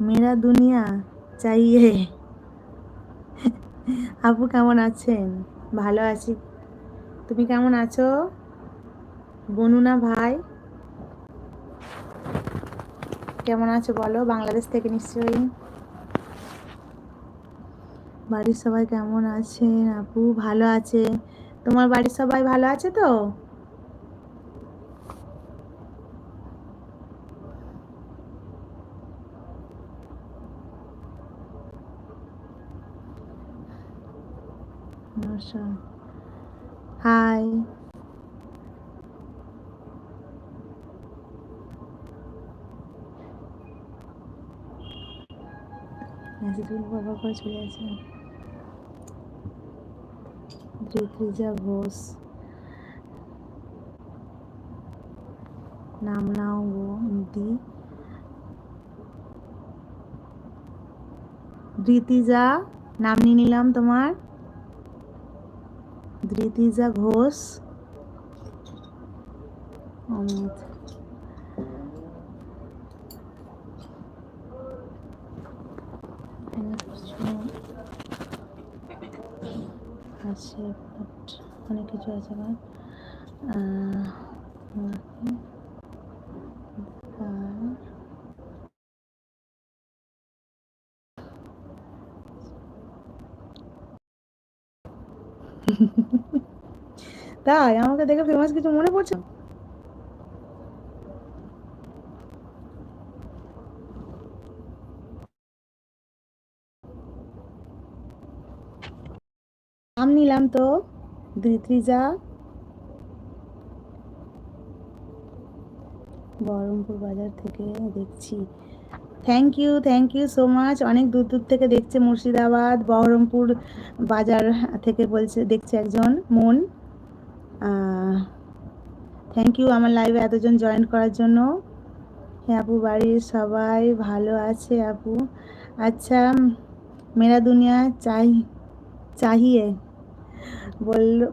মেরা দুনিয়া চাইয়ে। আপু কেমন আছেন? ভালো আছি। তুমি কেমন আছো? বনুনা ভাই? কেমন আছো বলো? বাংলাদেশ থেকে নিশ্চয়ই। বাড়ির সবাই কেমন আছেন আপু? ভালো আছে। তোমার বাড়ির সবাই ভালো আছে তো? হাই আছে ঋতুজা ঘোষ নাম নাও গো দি নাম নিয়ে নিলাম তোমার। ধৃতিজা ঘোষ। অমিত আছে অনেক কিছু আছে আমার তাই আমাকে দেখে ফেমাস কিছু মনে পড়ছে? নাম নিলাম তো ধৃত্রিজা বহরমপুর বাজার থেকে দেখছি। Thank you thank you so much অনেক দূর দূর থেকে দেখছে মুর্শিদাবাদ, বহরমপুর বাজার থেকে বলছে, দেখছে একজন মন। থ্যাংক ইউ আমার লাইভে এতজন জয়েন করার জন্য। হ্যাঁ আপু বাড়ির সবাই ভালো আছে আপু আচ্ছা মেরা দুনিয়া চাই, চাহিয়ে।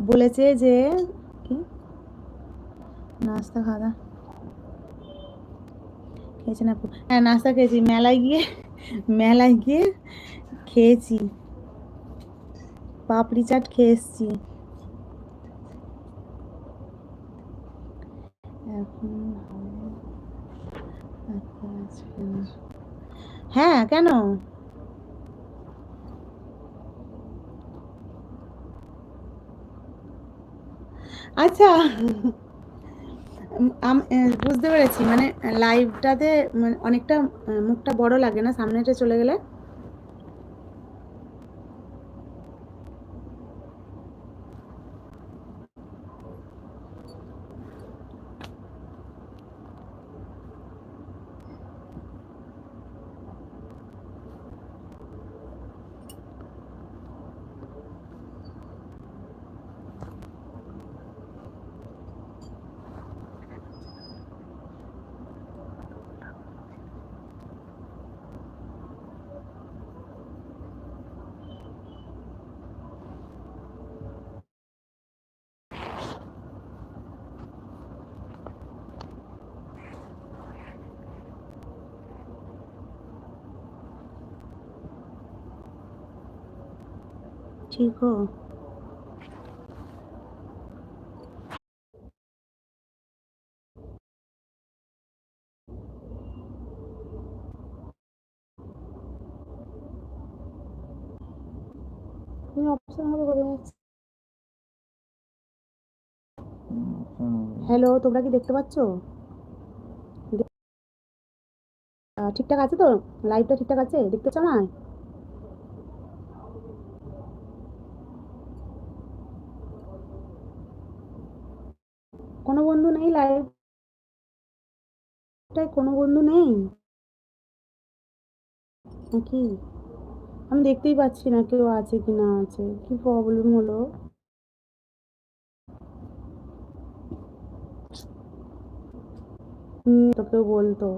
বলেছে যে, কি? নাস্তা খাওয়া খেয়েছেন আপু? হ্যাঁ নাস্তা খেয়েছি। মেলায় গিয়ে মেলায় গিয়ে খেয়েছি। পাপড়ি চাট খেয়ে এসছি। হ্যাঁ কেন? আচ্ছা বুঝতে পেরেছি মানে লাইভটাতে মানে অনেকটা, মুখটা বড় লাগে না, সামনেটা চলে গেলে? করছি গো। হ্যালো তোমরা কি দেখতে পাচ্ছ? ঠিকঠাক আছে তো? লাইভটা ঠিকঠাক আছে? দেখতে পাচ্ছ না? কোনো বন্ধু নেই লাইভটায় কোনো বন্ধু নেই? নাকি? আমি দেখতেই পাচ্ছি না কেউ আছে কি না আছে। কি প্রবলেম হলো? তোকেও বলতো।